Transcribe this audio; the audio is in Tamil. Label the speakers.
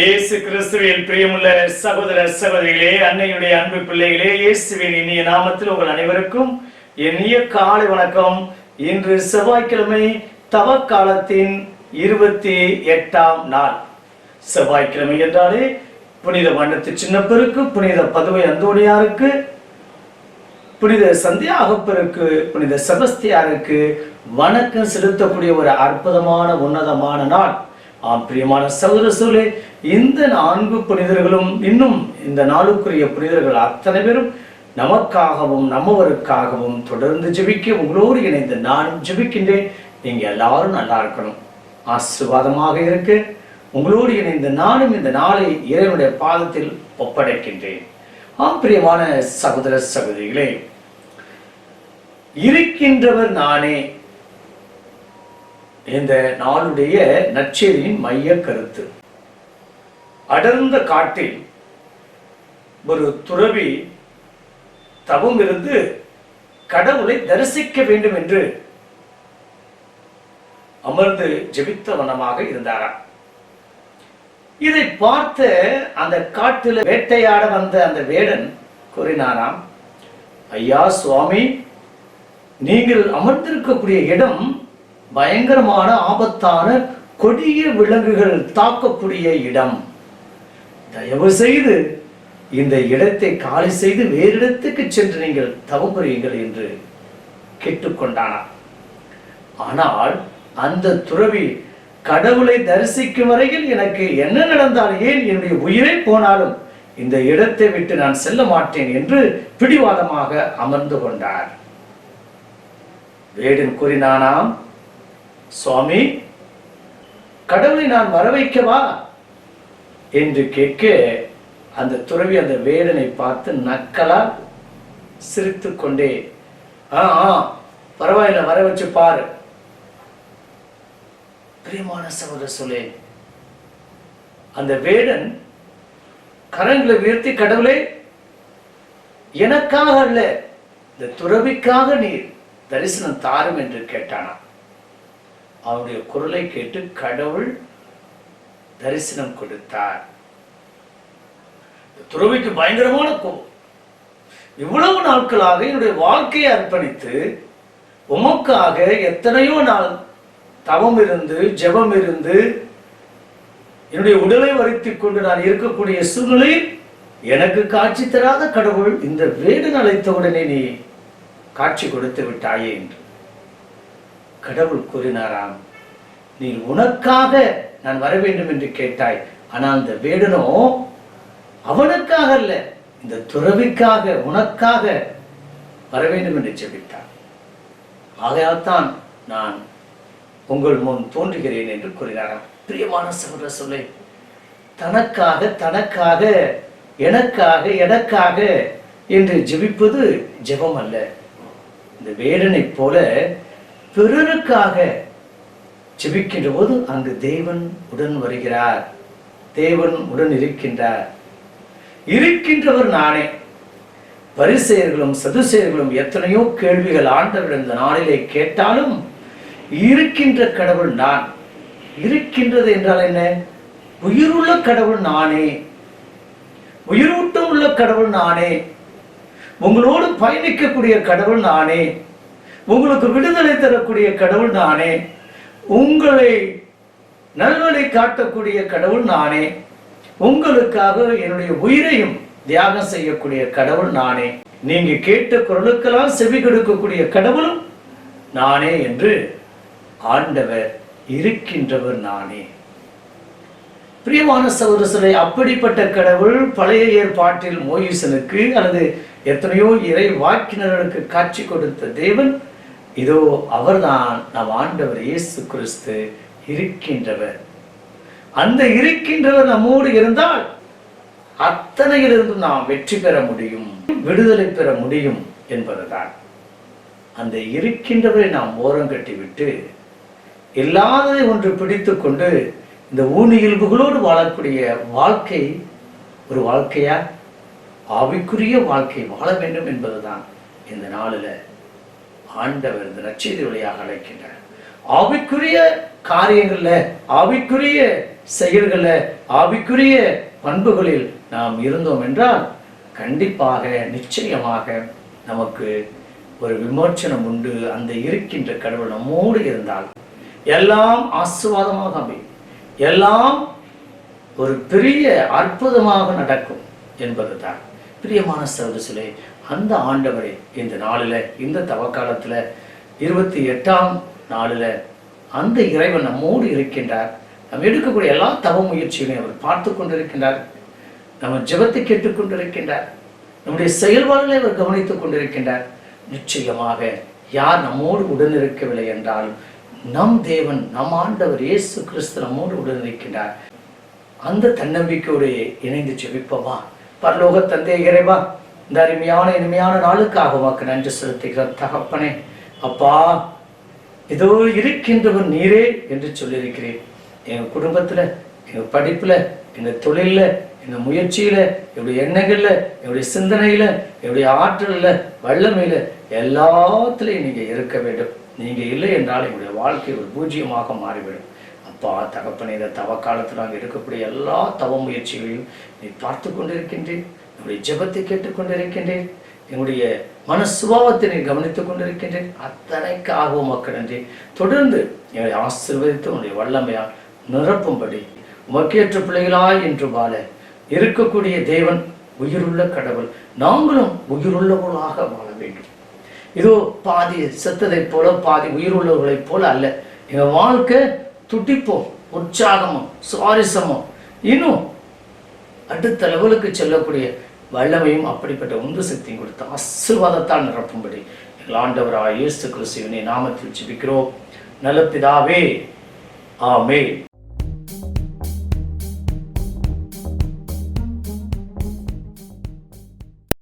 Speaker 1: இயேசு கிறிஸ்துவின் பிரியமுள்ள சகோதர சகோதரிகளே அன்னையுடைய அன்பு பிள்ளைகளே இயேசுவின் இனிய நாமத்தில் உங்கள் அனைவருக்கும் இனிய காலை வணக்கம். இன்று செவ்வாய்க்கிழமை தவக்காலத்தின் இருபத்தி எட்டாம் நாள். செவ்வாய்க்கிழமை என்றாலே புனித வண்ணத்து சின்னப்பருக்கு புனித பதுவை அந்தோணியாருக்கு புனித சந்தியாகப்பருக்கு புனித செபஸ்தியாருக்கு வணக்கம் செலுத்தக்கூடிய ஒரு அற்புதமான உன்னதமான நாள். பிரியமான சகோதர சூழலே இந்த நான்கு புனிதர்களும் இன்னும் இந்த நாளுக்குரிய புனிதர்கள் அத்தனை பேரும் நமக்காகவும் நம்மவருக்காகவும் தொடர்ந்து ஜெபிக்க உங்களோடு இணைந்து நானும் ஜெபிக்கின்றேன். நீங்க எல்லாரும் நல்லா இருக்கணும். ஆசிர்வாதமாக இருக்கு. உங்களோடு இணைந்து நானும் இந்த நாளை இறைவனுடைய பாதத்தில் ஒப்படைக்கின்றேன். ஆம் பிரியமான சகோதர சகோதரிகளே இருக்கின்றவர் நானே. இந்த நாளுடைய நற்செய்தியின் மைய கருத்து. அடர்ந்த காட்டில் ஒரு துறவி தவம் இருந்து கடவுளை தரிசிக்க வேண்டும் என்று அமர்ந்து ஜெபித்த வனமாக இருந்தாராம். இதை பார்த்த அந்த காட்டில் வேட்டையாட வந்த அந்த வேடன் கூறினாராம் ஐயா சுவாமி நீங்கள் அமர்ந்திருக்கக்கூடிய இடம் பயங்கரமான ஆபத்தான கொடிய விலங்குகள் தாக்கக்கூடிய இடம். தயவு செய்து இந்த இடத்தை காலி செய்து வேறு இடத்துக்கு சென்று நீங்கள் தவம் புரியுங்கள் என்று கேட்டுக்கொண்டானார் ஆனால் அந்த துறவி கடவுளை தரிசிக்கும் வரையில் எனக்கு என்ன நடந்தால் ஏன் என்னுடைய உயிரே போனாலும் இந்த இடத்தை விட்டு நான் செல்ல மாட்டேன் என்று பிடிவாதமாக அமர்ந்து கொண்டார். வேடன் கூறினானாம் சுவாமி கடவுளை நான் வர வைக்கவா என்று கேட்க அந்த துறவி அந்த வேடனை பார்த்து நக்கலா சிரித்து கொண்டே ஆ ஆ பரவாயில்ல வர வச்சு பாரு. பிரியமான சகோதர சொல்லே அந்த வேடன் கரங்களை உயர்த்தி கடவுளே எனக்காக அல்ல இந்த துறவிக்காக நீர் தரிசனம் தாரும் என்று கேட்டானா அவருடைய குரலை கேட்டு கடவுள் தரிசனம் கொடுத்தார். துறவிக்கு பயங்கரமான கோபம். இவ்வளவு நாட்களாக என்னுடைய வாழ்க்கையை அர்ப்பணித்து உமக்காக எத்தனையோ நாள் தவம் இருந்து ஜெபம் இருந்து என்னுடைய உடலை வருத்திக் கொண்டு நான் இருக்கக்கூடிய சூழ்நிலை எனக்கு காட்சி தராத கடவுள் இந்த வேடன் அழைத்தவுடனே நீ காட்சி கொடுத்து விட்டாயே என்று. கடவுள் கூறினாராம் நீ உனக்காக நான் வர வேண்டும் என்று கேட்டாய். ஆனால் அந்த வேடனோ அவனுக்காக அல்ல இந்த துறவிக்காக உனக்காக வர வேண்டும் என்று ஜெபித்தார் ஆகையால் தான் நான் உங்கள் முன் தோன்றுகிறேன் என்று கூறினாராம். பிரியமான சகோதர சொல்லை தனக்காக தனக்காக எனக்காக எனக்காக என்று ஜெபிப்பது ஜெபம் அல்ல. இந்த வேடனைப் போல பிறருக்காக ஜெபிக்கின்ற போது அங்கு தேவன் உடன் வருகிறார். தேவன் உடன் இருக்கின்றார். இருக்கின்றவர் நானே. பரிசெயர்களும் சதுசெயர்களும் எத்தனையோ கேள்விகள் ஆண்டவர் இந்த நாளிலே கேட்டாலும் இருக்கின்ற கடவுள் நான். இருக்கின்றது என்றால் என்ன? உயிருள்ள கடவுள் நானே. உயிரூட்டம் உள்ள கடவுள் நானே. உங்களோடு பயணிக்கக்கூடிய கடவுள் நானே. உங்களுக்கு விடுதலை தரக்கூடிய கடவுள் நானே. உங்களை நல்வழி காட்டக்கூடிய கடவுள் நானே. உங்களுக்காக என்னுடைய உயிரையும் தியாகம் செய்யக்கூடிய கடவுள் நானே. நீங்க கேட்ட குரலுக்கெல்லாம் செவி கொடுக்கக்கூடிய கடவுளும் நானே என்று ஆண்டவர் இருக்கின்றவர் நானே. பிரியமான சௌரசரை அப்படிப்பட்ட கடவுள் பழைய ஏற்பாட்டில் மோயிசனுக்கு அல்லது எத்தனையோ இறை வாக்கினர்களுக்கு காட்சி கொடுத்த தேவன் இதோ அவர்தான் நம் ஆண்டவர் இயேசு கிறிஸ்து இருக்கின்றவர். அந்த இருக்கின்றவர் நம்மோடு இருந்தால் அத்தனையிலிருந்தும் நாம் வெற்றி பெற முடியும் விடுதலை பெற முடியும் என்பதுதான். அந்த இருக்கின்றவரை நாம் ஓரம் கட்டிவிட்டு இல்லாததை ஒன்று பிடித்து கொண்டு இந்த ஊனியல்புகளோடு வாழக்கூடிய வாழ்க்கை ஒரு வாழ்க்கையா? ஆவிக்குரிய வாழ்க்கை வாழ வேண்டும் என்பதுதான் இந்த நாளில் ஆண்டவர் இந்த நச்செய்தி வழியாக அழைக்கின்றார். ஆவிக்குரிய காரியங்களில் ஆவிக்குரிய செயல்களில் ஆவிக்குரிய பண்புகளில் நாம் இருந்தோம் என்றால் கண்டிப்பாக நிச்சயமாக நமக்கு ஒரு விமோச்சனம் உண்டு. அந்த இருக்கின்ற கடவுள் நம்மோடு இருந்தால் எல்லாம் ஆசுவாதமாக அமையும். எல்லாம் ஒரு பெரிய அற்புதமாக நடக்கும் என்பதுதான். பிரியமான சகோதரர்களே அந்த ஆண்டவரை இந்த நாளில் இந்த தவக்காலத்தில் இருபத்தி எட்டாம் நாளில் அந்த இறைவன் நம்மோடு இருக்கின்றார். நம்ம எடுக்கக்கூடிய எல்லா தவ முயற்சிகளையும் அவர் பார்த்து கொண்டிருக்கின்றார். நம்ம ஜெபத்தை கேட்டுக்கொண்டிருக்கின்றார் நம்முடைய செயல்பாடுகளை அவர் கவனித்துக் கொண்டிருக்கின்றார். நிச்சயமாக யார் நம்மோடு உடன் இருக்கவில்லை என்றால் நம் தேவன் நம் ஆண்டவர் இயேசு கிறிஸ்து நம்மோடு உடன் இருக்கின்றார் அந்த தன்னம்பிக்கையோடு இணைந்து ஜெபிப்போமா? பரலோக தந்தை இறைவா இந்த அருமையான இனிமையான நாளுக்காக உமக்கு நன்றி செலுத்துகிற தகப்பனே. அப்பா இதோ இருக்கின்றவன் நீரே என்று சொல்லியிருக்கிறேன். எங்கள் குடும்பத்தில் எங்கள் படிப்பில் எங்கள் தொழிலில் எங்கள் முயற்சியில் என்னுடைய எண்ணங்களில் என்னுடைய சிந்தனையில் என்னுடைய ஆற்றலில் வல்லமையில் எல்லாத்துலேயும் நீங்கள் இருக்க வேண்டும். நீங்கள் இல்லை என்றால் எங்களுடைய வாழ்க்கை ஒரு பூஜ்ஜியமாக மாறிவிடும். அப்பா தகப்பனே இந்த தவ காலத்தில் நாங்கள் எடுக்கக்கூடிய எல்லா தவ முயற்சிகளையும் நீ பார்த்து கொண்டிருக்கின்றேன். என்னுடைய ஜெபத்தை கேட்டுக்கொண்டிருக்கின்றேன் என்னுடைய மன சுபாவத்தை நீ கவனித்துக் கொண்டிருக்கின்றேன். அத்தனைக்காக மக்கள் நன்றி. தொடர்ந்து எங்களை ஆசீர்வதித்து உன்னுடைய வல்லமையால் நிரப்பும்படி உமக்கேற்ற பிள்ளைகளாய் என்று வாழ இருக்கக்கூடிய தேவன் உயிருள்ள கடவுள். நாங்களும் உயிருள்ளவர்களாக வாழ வேண்டும். இதோ பாதி செத்ததைப் போல பாதி உயிருள்ளவர்களைப் போல அல்ல. எங்கள் வாழ்க்கை துடிப்போம் உற்சாகமும் சுவாரஸ்யமும் இன்னும் அடுத்த லெவலுக்கு செல்லக்கூடிய வல்லமையும் அப்படிப்பட்ட உந்து சக்தியும் கொடுத்த ஆசீர்வாதத்தால் நிரப்பும்படி எங்கள் ஆண்டவராக இயேசு கிறிஸ்துவனை நாமத்தில் ஜிபிக்கிறோம். நல்ல பிதாவே ஆமே